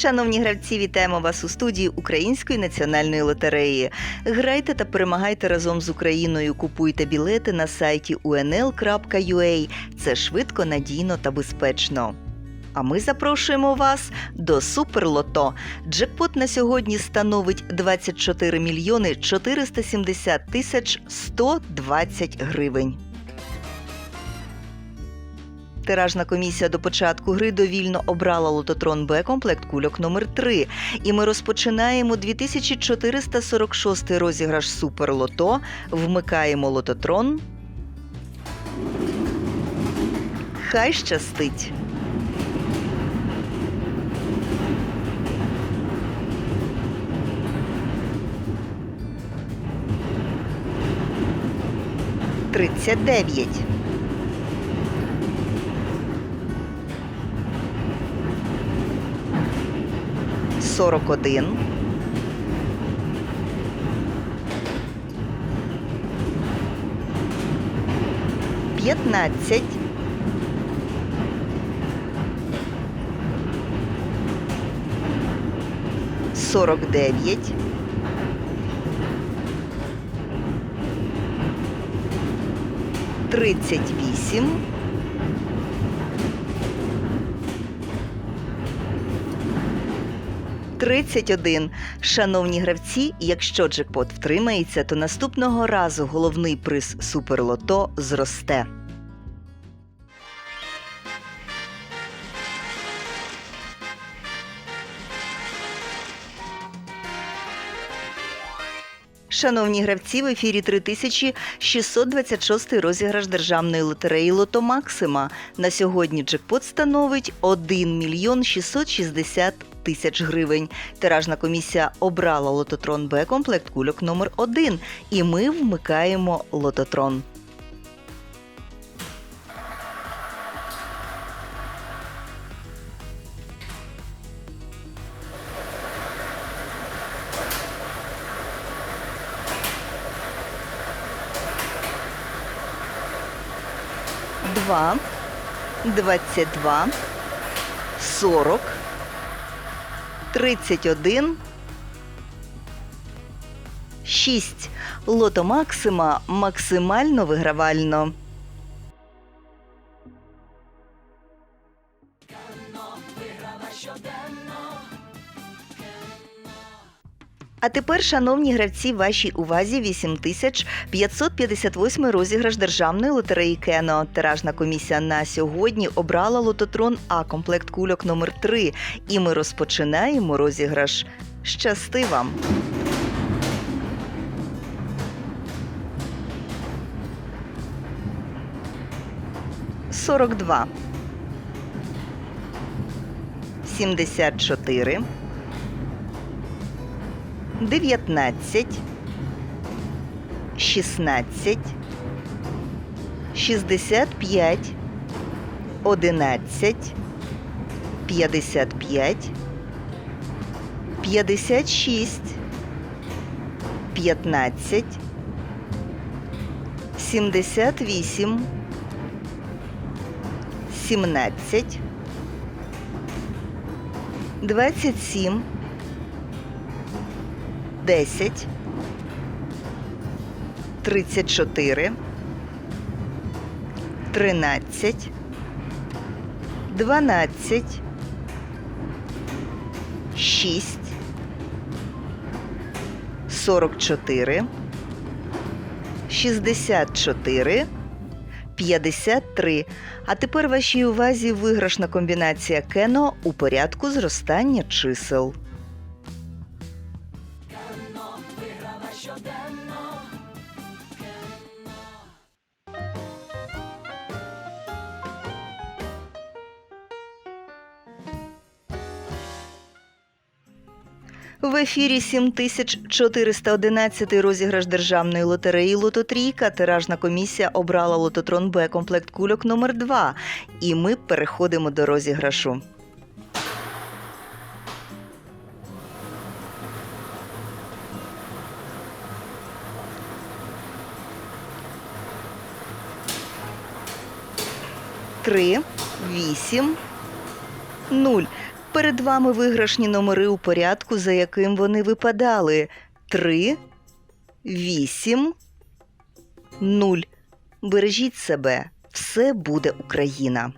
Шановні гравці, вітаємо вас у студії Української національної лотереї. Грайте та перемагайте разом з Україною. Купуйте білети на сайті unl.ua. Це швидко, надійно та безпечно. А ми запрошуємо вас до Суперлото. Джекпот на сьогодні становить 24 мільйони 470 тисяч 120 гривень. Тиражна комісія до початку гри довільно обрала лототрон Б комплект кульок номер 3 І ми розпочинаємо 2446 розіграш Суперлото. Вмикаємо лототрон. Хай щастить! Тридцять дев'ять. Сорок один. П'ятнадцять. Сорок дев'ять. Тридцять вісім. Тридцять один. Шановні гравці, якщо джекпот втримається, то наступного разу головний приз Суперлото зросте. Шановні гравці, в ефірі 3626 розіграш державної лотереї Лото Максима. На сьогодні джекпот становить 1 мільйон 660 тисяч гривень. Тиражна комісія обрала лототрон Б комплект кульок номер 1 і ми вмикаємо лототрон. Два, двадцять два, сорок, тридцять один, шість. Лото Максима максимально вигравально. А тепер, шановні гравці, вашій увазі 8558 розіграш державної лотереї Кено. Тиражна комісія на сьогодні обрала лототрон А комплект кульок номер 3 І ми розпочинаємо розіграш. Щасти вам! Сорок два. Сімдесят чотири. 19, 16, 65, 11, 55, 56, 15, 78, 17, 27, 10, 34, 13, 12, 6, 44, 64, 53. А тепер вашій увазі виграшна комбінація кено у порядку зростання чисел. В ефірі 7411 розіграш державної лотереї Лототрійка. Тиражна комісія обрала лототрон Б комплект кульок номер 2 І ми переходимо до розіграшу. Три, вісім, нуль. Перед вами виграшні номери у порядку, за яким вони випадали: 3, 8, 0. Бережіть себе, все буде Україна.